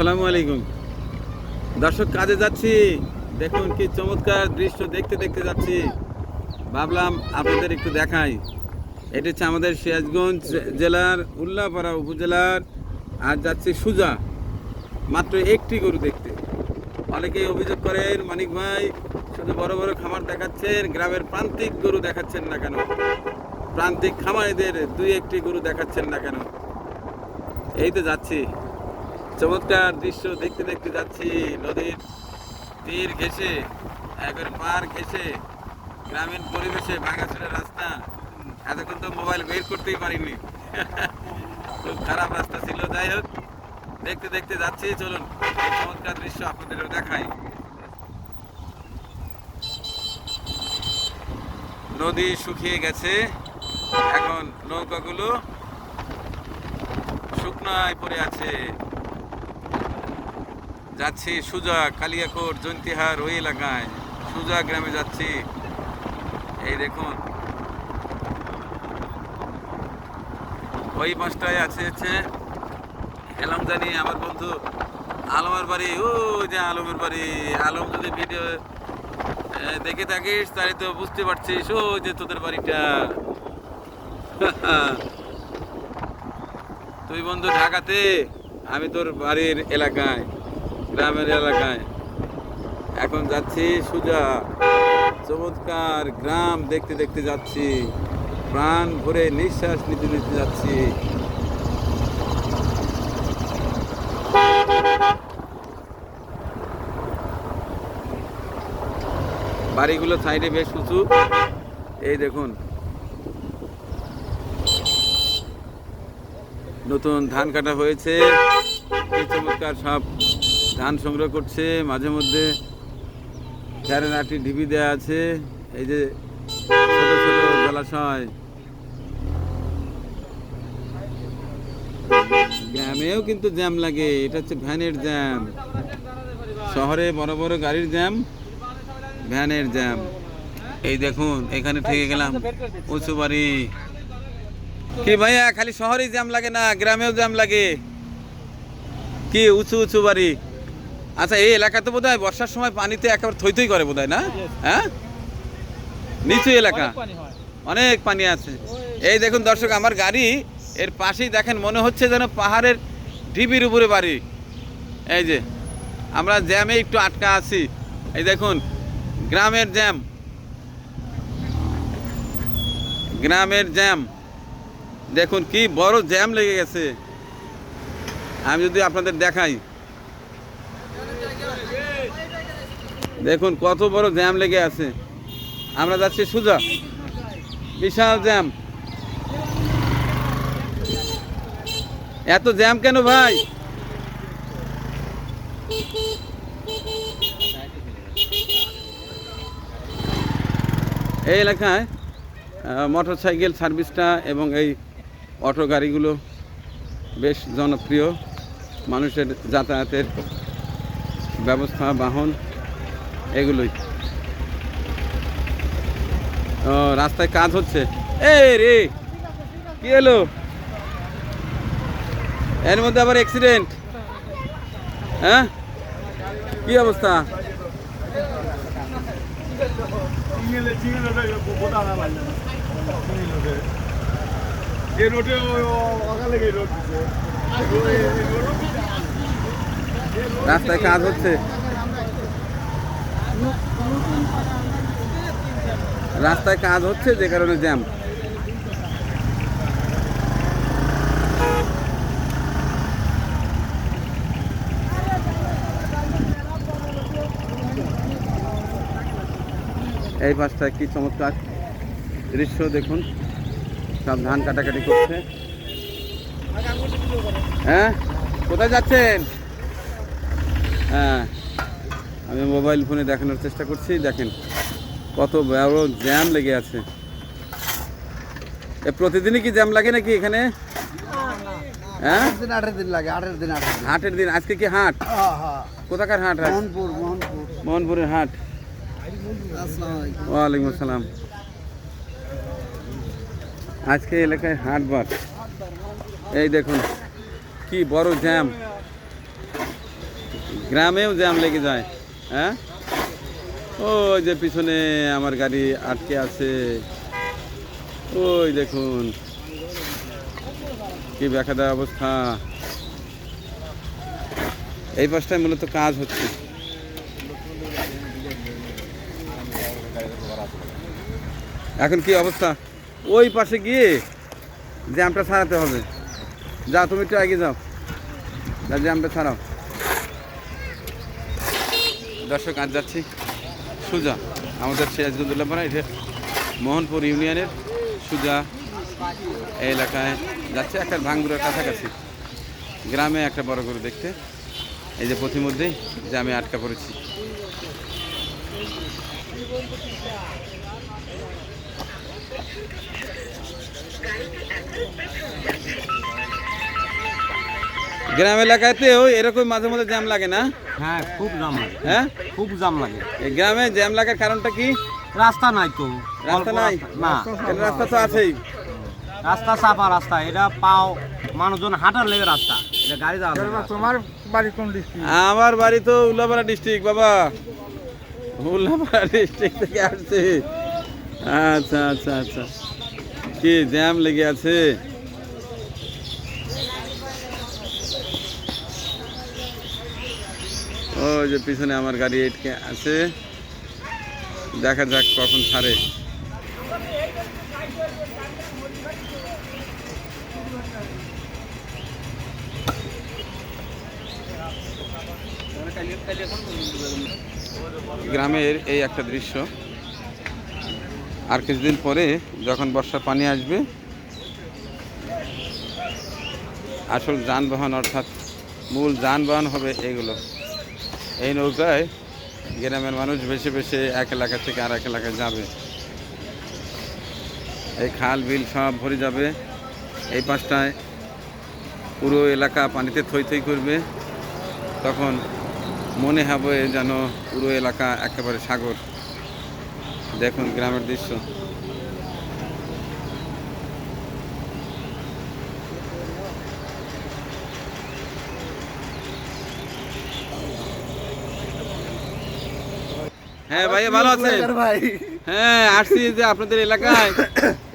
আসসালামু আলাইকুম। দর্শক, কাজে যাচ্ছি। দেখুন কি চমৎকার দৃশ্য দেখতে দেখতে যাচ্ছি। ভাবলাম আপনাদের একটু দেখাই। এটি হচ্ছে আমাদের সিরাজগঞ্জ জেলার উল্লাপাড়া উপজেলার। আর যাচ্ছি সুজা। মাত্র একটি গরু দেখতে। অনেকেই অভিযোগ করেন, মানিক ভাই, শুধু বড় বড় খামার দেখাচ্ছেন, গ্রামের প্রান্তিক গরু দেখাচ্ছেন না কেন? প্রান্তিক খামারিদের দুই একটি গরু দেখাচ্ছেন না কেন? এই তো যাচ্ছি। চমৎকার দৃশ্য দেখতে দেখতে যাচ্ছি নদীর তীর ঘেসে একবার পার ঘেসে গ্রামীণ পরিবেশে ভাঙাচোরা রাস্তা। এতক্ষণ তো মোবাইল বের করতেই পারিনি। খুব খারাপ রাস্তা ছিল, যাই হোক, দেখতে দেখতে যাচ্ছি, চলুন চমৎকার দৃশ্য আপনাদেরও দেখাই। নদী শুকিয়ে গেছে, এখন নৌকাগুলো শুকনায় পড়ে আছে। যাচ্ছি সুজা কালিয়াকোট, জন্তিহার ওই এলাকায়। সুজা গ্রামে যাচ্ছি। এই দেখুন। ওই পাঁচটায় আছে হচ্ছে এলাম জানি, আমার বন্ধু আলমের বাড়ি। ও যে আলমের বাড়ি। আলম যদি ভিডিও দেখে থাকিস, তাহলে তো বুঝতে পারছিস ও যে তোদের বাড়িটা। তুই বন্ধু ঢাকাতে, আমি তোর বাড়ির এলাকায়। গ্রামের এলাকায়। এখন যাচ্ছি সুজা। চমৎকার গ্রাম দেখতে দেখতে যাচ্ছি। প্রাণ ভরে নিঃশ্বাস নিতে নিতে যাচ্ছি। বাড়িগুলো সাইডে বেশ উঁচু। এই দেখুন। নতুন ধান কাটা হয়েছে। কি চমৎকার সব ধান সংগ্রহ করছে, মাঝে মধ্যে চারের আটটি ঢিবি দেওয়া আছে, এই যে ছোট ছোট জলাশয়। জ্যামেও কিন্তু জ্যাম লাগে, এটা হচ্ছে ভ্যানের জ্যাম। শহরে বড় বড় গাড়ির জ্যাম, ভ্যানের জ্যাম। এই দেখুন, এখানে থেকে গেলাম, উঁচু বাড়ি। কি ভাইয়া, খালি শহরেই জ্যাম লাগে না, গ্রামেও জ্যাম লাগে? কি উঁচু উঁচু বাড়ি? আচ্ছা এই এলাকা তো বোধ হয় বর্ষার সময় পানিতে একেবারে থই থই করে বোধ না? হ্যাঁ? নিচু এলাকা। অনেক পানি আছে। এই দেখুন দর্শক আমার গাড়ি এর পাশেই দেখেন মনে হচ্ছে যেন পাহাড়ের ঢিবির উপরে বাড়ি। এই যে আমরা জ্যামে একটু আটকা আছি। এই দেখুন গ্রামের জ্যাম। গ্রামের জ্যাম। দেখুন কি বড় জ্যাম লেগে গেছে। আমি যদি আপনাদের দেখাই। দেখুন, কত বড় জ্যাম লেগে আছে। আমরা যাচ্ছি সুজা। বিশাল জ্যাম। এত জ্যাম কেন ভাই? এই এলাকায় মোটর সাইকেল সার্ভিসটা এবং এই অটো গাড়িগুলো বেশ জনপ্রিয়। মানুষের যাতায়াতের ব্যবস্থা, বাহন এগুলোই। ও, রাস্তায় কাজ হচ্ছে। এ রে, কি এলো এর মধ্যে আবার অ্যাক্সিডেন্ট হ্যাঁ? কি অবস্থা? রাস্তায় কাজ হচ্ছে। রাস্তায় কাজ হচ্ছে, যে কারণে জ্যাম এই পাশটা কি চমৎকার দৃশ্য, দেখুন। সব ধান কাটাকাটি করছে। হ্যাঁ? কোথায় যাচ্ছেন? হ্যাঁ। আমি মোবাইল ফোনে দেখানোর চেষ্টা করছি। দেখেন কত বড় জ্যাম লেগে আছে। এ প্রতিদিনই কি জ্যাম লাগে নাকি এখানে? হ্যাঁ? দিন দিন লাগে আঠেরো দিন হাটের দিন। আজকে কি হাট? হ্যাঁ হ্যাঁ কোথাকার হাট মোহনপুর মোহনপুরের হাট। ওয়ালাইকুম আসসালাম। আজকে এলাকায় হাট বার। এই দেখুন কি বড় জ্যাম গ্রামেও জ্যাম লেগে যায়। হ্যাঁ? ওই যে পিছনে আমার গাড়ি আটকে আছে। ওই দেখুন, কি বেকাদা অবস্থা। এই পাশটায় মূলত কাজ হচ্ছে। এখন কি অবস্থা? ওই পাশে গিয়ে জ্যামটা ছাড়াতে হবে। যা, তুমি একটু এগিয়ে যাও। যা, জ্যামটা ছাড়াও। দর্শক, আজ যাচ্ছি সুজা, আমাদের সিরাজগঞ্জুল্লাপাড়া এটা মোহনপুর ইউনিয়নের সুজা এই এলাকায় যাচ্ছে। একটা ভাঙ্গুরের কাছাকাছি, গ্রামে একটা বড় গরু দেখতে। এই যে পথিমধ্যেই জ্যামে আটকা পড়েছি। গ্রাম এলাকাতেও এরকম মাঝে মাঝে জ্যাম লাগে না? হ্যাঁ খুব জ্যাম লাগে। হ্যাঁ? খুব জ্যাম লাগে। এই গ্রামে জ্যাম লাগার কারণটা কি? রাস্তা নাই তো। রাস্তা নাই? না। এটা রাস্তা তো আছেই। রাস্তা চাপা রাস্তা। এটা পাও মানুষজন হাঁটার লেগে রাস্তা। এটা গাড়ি যাওয়া তোমার বাড়ি কোন ডিস্ট্রিক্ট আমার বাড়ি তো উল্লাপাড়া ডিস্ট্রিক্ট বাবা। উল্লাপাড়া ডিস্ট্রিক্ট থেকে আসছে। আচ্ছা আচ্ছা আচ্ছা। কি জ্যাম লেগে আছে? ও যে পিছনে আমার গাড়ি এটকে আছে। দেখা যাক কখন ছাড়ে। গ্রামের এই একটা দৃশ্য। আর কিছুদিন পরে যখন বর্ষার পানি আসবে, আসল যানবাহন অর্থাৎ মূল যানবাহন হবে এগুলো। এই নৌকায় গ্রামের মানুষ বেছে বেছে এক এলাকা থেকে আর এক এলাকায় যাবে। এই খাল, বিল সব ভরে যাবে। এই পাশটায় পুরো এলাকা পানিতে থই থই করবে। তখন মনে হবে যেন পুরো এলাকা একেবারে সাগর। দেখুন গ্রামের দৃশ্য। হ্যাঁ ভাইয়া ভালো আছেন? ভাই? হ্যাঁ আসছি যে আপনাদের এলাকায়।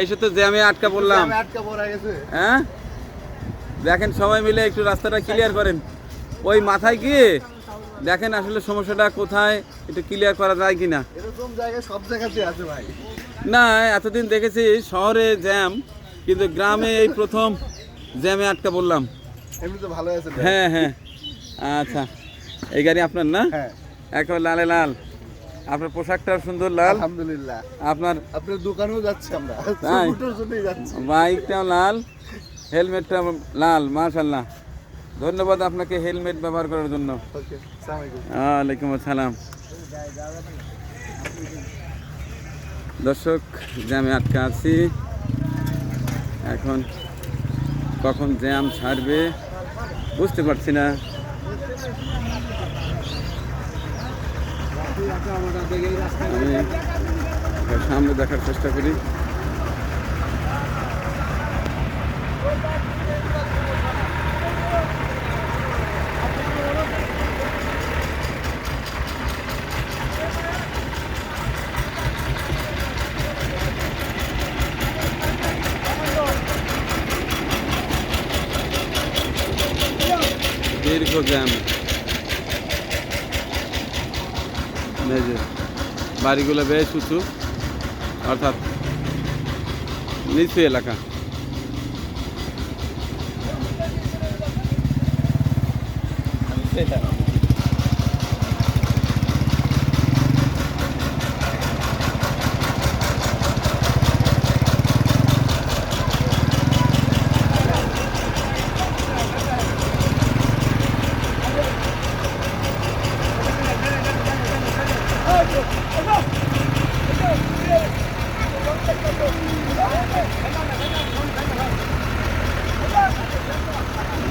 এসে তো জ্যামে আটকা পড়লাম। আমি আটকা পড়া গেছে। হ্যাঁ? দেখেন সবাই মিলে একটু রাস্তাটা ক্লিয়ার করেন। ওই মাথায় গিয়ে দেখেন আসলে সমস্যাটা কোথায় একটু ক্লিয়ার করা যায় কি না এরকম জায়গায় সব জায়গাতে আছে ভাই। না এতদিন দেখেছি শহরে জ্যাম কিন্তু গ্রামে এই প্রথম জ্যামে আটকা পড়লাম। এমনি তো ভালো আছে হ্যাঁ হ্যাঁ। আচ্ছা এই গাড়ি আপনার না? হ্যাঁ। একেবারে লালে লাল। আপনার পোশাকটা সুন্দর লাল। আলহামদুলিল্লাহ। আপনার আপনার দোকানেও যাচ্ছি আমরা। যাচ্ছি। বাইকটাও লাল হেলমেটটা লাল মাশাল্লাহ ধন্যবাদ আপনাকে হেলমেট ব্যবহার করার জন্য। ওয়ালাইকুম আসসালাম। দর্শক জ্যামে আটকা আছি এখন কখন জ্যাম ছাড়বে বুঝতে পারছি না। সামনে দেখার চেষ্টা করি। দীর্ঘ জ্যাম। এই যে বাড়িগুলো বেশ উঁচু অর্থাৎ নিচু এলাকা।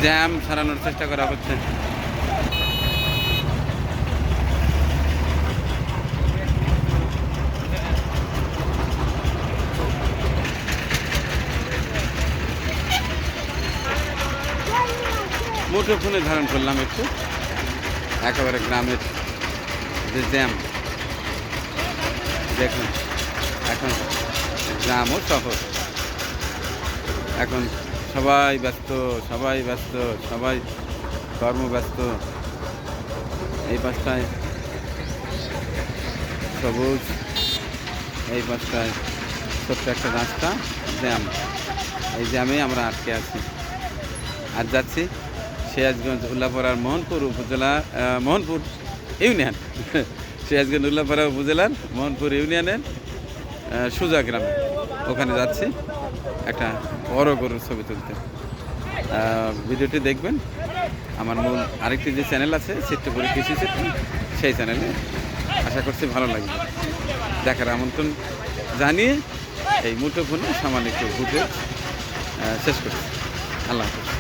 জ্যাম সারানোর চেষ্টা করা হচ্ছে। মুঠো ফোনে ধারণ করলাম একটু। একেবারে গ্রামের যে জ্যাম। দেখুন, এখন গ্রাম ও শহর। এখন সবাই ব্যস্ত সবাই ব্যস্ত, সবাই কর্মব্যস্ত এই পাশটায় সবুজ, এই পাশটায় ছোট্ট একটা রাস্তা, জ্যাম। এই জ্যামে আমরা আটকে আছি। আর যাচ্ছি সিরাজগঞ্জ উল্লাপাড়ার মোহনপুর উপজেলা মোহনপুর ইউনিয়ন। সিরাজগঞ্জ উল্লাপাড়া উপজেলার মোহনপুর ইউনিয়নের সুজা গ্রামে। ওখানে যাচ্ছি একটা বড় গরুর ছবি তুলতে। ভিডিওটি দেখবেন। আমার মূল আরেকটি যে চ্যানেল আছে চিত্রপুরি কৃষি চিত্র, সেই চ্যানেলে আশা করছি ভালো লাগবে। দেখার আমন্ত্রণ জানিয়ে এই মুঠোফোনে সামান্য একটু ঘুরে শেষ করছি। আল্লাহ হাফিজ।